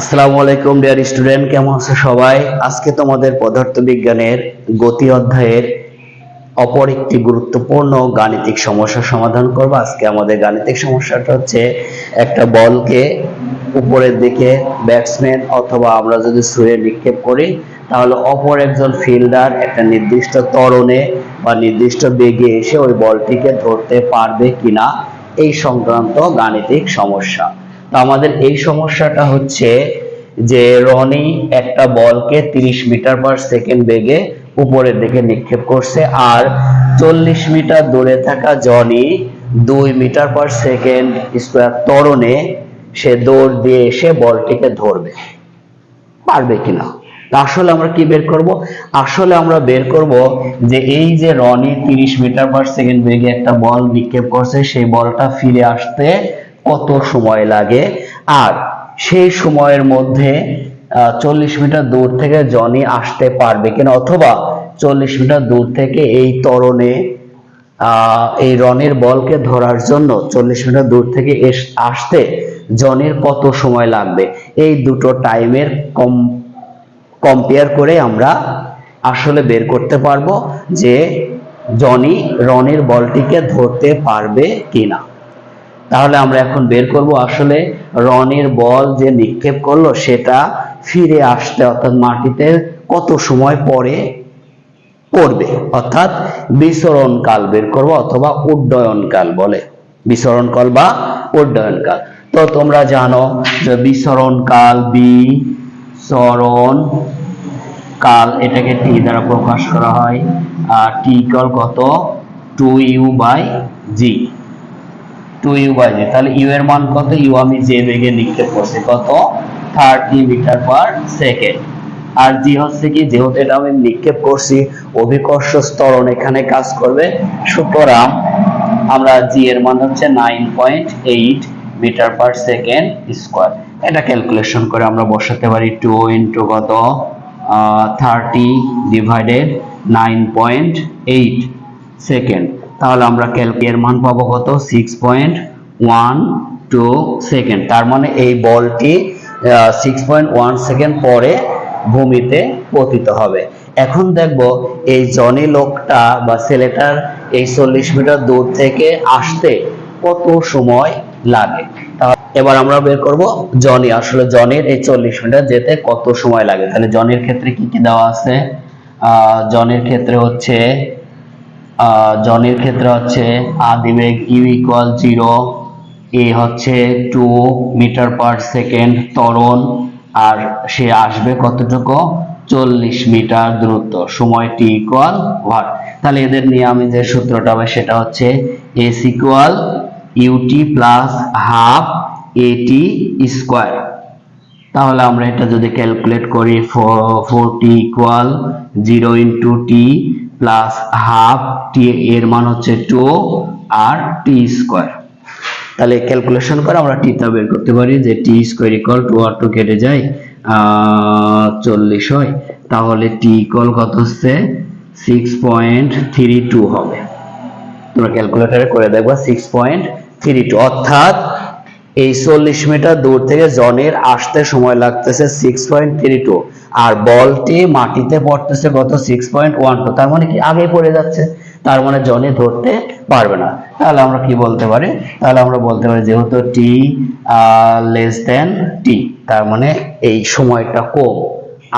আসসালামু আলাইকুম dear student কেমন আছো সবাই? আজকে তোমাদের পদার্থ বিজ্ঞানের গতি অধ্যায়ের অপর একটি গুরুত্বপূর্ণ গাণিতিক সমস্যা সমাধান করব। আজকে আমাদের গাণিতিক সমস্যাটা হচ্ছে, একটা বলকে উপরের দিকে ব্যাটসম্যান অথবা আমরা যদি ছুঁড়ে নিক্ষেপ করি, তাহলে অপর একজন ফিল্ডার একটা নির্দিষ্ট তরণে বা নির্দিষ্ট বেগে এসে ওই বলটিকে ধরতে পারবে কিনা? এই সংক্রান্ত গাণিতিক সমস্যা। আমাদের এই সমস্যাটা হচ্ছে যে রনি একটা বলকে 30 মিটার পার সেকেন্ড বেগে উপরের দিকে নিক্ষেপ করছে আর চল্লিশ মিটার দূরে থাকা জনি দুই মিটার পার সেকেন্ড স্কোয়ার ত্বরণে সে দৌড় দিয়ে এসে বলটিকে ধরবে। পারবে কিনা? আসলে আমরা কি বের করব? আসলে আমরা বের করব যে এই যে রনি 30 মিটার পার সেকেন্ড বেগে একটা বল নিক্ষেপ করছে, সেই বলটা ফিরে আসতে কত সময় লাগে? আর সেই সময়ের মধ্যে চল্লিশ মিটার দূর থেকে জনি আসতে পারবে কিনা? অথবা চল্লিশ মিটার দূর থেকে এই ত্বরণে আহ, এই রনের বলকে ধরার জন্য চল্লিশ মিটার দূর থেকে আসতে জনের কত সময় লাগবে? এই দুটো টাইমের কম কম্পেয়ার করে আমরা আসলে বের করতে পারব যে জনি রনের বলটিকে ধরতে পারবে কিনা। তাহলে আমরা এখন বের করব আসলে রনের বল যে নিক্ষেপ করল, সেটা ফিরে আসতে অর্থাৎ মাটিতে কত সময় পরে পড়বে? অর্থাৎ বিচরণ কাল বের করব অথবা উড্ডয়ন কাল বলে। বিচরণ কাল বা উড্ডয়ন কাল। তো তোমরা জানো যে বিচরণ কাল বিচরণ কাল এটাকে টি দ্বারা প্রকাশ করা হয়, আর টি ইকুয়াল কত? Two u by g. Two by g তাহলে এর মান কত? আমি বেগে করছি কত? থার্টি মিটার পার সেকেন্ড আর হচ্ছে কি? যেহেতু এটা আমি অভিকর্ষ এখানে কাজ করবে। সুতরাং আমরা জি এর মান হচ্ছে nine point eight metre per second square এটা ক্যালকুলেশন করে আমরা বসাতে পারি টু ইন্টু কত? Thirty divided nine point eight second তাহলে আমরা ক্যালকুলের মান পাবো কত? Six point one two second তার মানে এই বলটি সিক্স পয়েন্ট ওয়ান সেকেন্ড পরে ভূমিতে পতিত হবে। এখন দেখব এই জনি লোকটা বা ছেলেটার এই চল্লিশ মিটার দূর থেকে আসতে কত সময় লাগে? এবার আমরা বের করব জনি। আসলে জনের এই চল্লিশ মিটার যেতে কত সময় লাগে? তাহলে জনের ক্ষেত্রে কি কি দেওয়া আছে? জনের ক্ষেত্রে হচ্ছে জনের ক্ষেত্রে হচ্ছে আদিবেগ ইউ ইকুয়াল জিরো এ হচ্ছে টু মিটার পার সেকেন্ড ত্বরণ, আর সে আসবে কতটুকু? চল্লিশ মিটার দ্রুত সময় টি ইকুয়াল ওয়াট তাহলে এদের নিয়ে আমি যে সূত্রটা হবে সেটা হচ্ছে s equal u t plus half a t square তাহলে আমরা এটা যদি ক্যালকুলেট করি four t equal zero into t plus half t এর মান হচ্ছে টু আর টি স্কোয়ার তাহলে ক্যালকুলেশন করে আমরা টিটা বের করতে পারি যে টি স্কোয়ার ইকুয়াল টু আর টু কেটে যায় চল্লিশ হয়। তাহলে টি ইকুয়াল কত হচ্ছে? সিক্স পয়েন্ট থ্রি টু হবে। তোমরা ক্যালকুলেটরে করে দেখবা সিক্স পয়েন্ট থ্রি টু অর্থাৎ এই চল্লিশ মিটার দূর থেকে জনের আসতে সময় লাগতেছে সিক্স পয়েন্ট থ্রি টু আর বলটি মাটিতে পড়তেছে কত? সিক্স পয়েন্ট ওয়ান টু তার মানে কি আগে পড়ে যাচ্ছে? তার মানে জনে ধরতে পারবে না। তাহলে আমরা কি বলতে পারি? তাহলে আমরা বলতে পারি যেহেতু টি লেস দেন টি তার মানে এই সময়টা কম।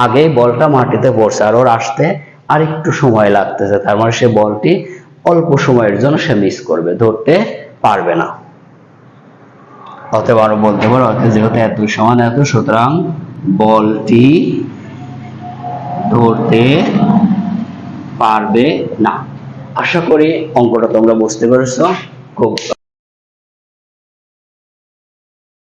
আগেই বলটা মাটিতে পড়ছে আর ওর আসতে আর একটু সময় লাগতেছে। তার মানে সে বলটি অল্প সময়ের জন্য সে মিস করবে, ধরতে পারবে না। অতএব আরও বলতে পারো যেহেতু এত সমান এত, সুতরাং বলটি ধরতে পারবে না। আশা করি অঙ্কটা তোমরা বুঝতে পেরেছ। খুব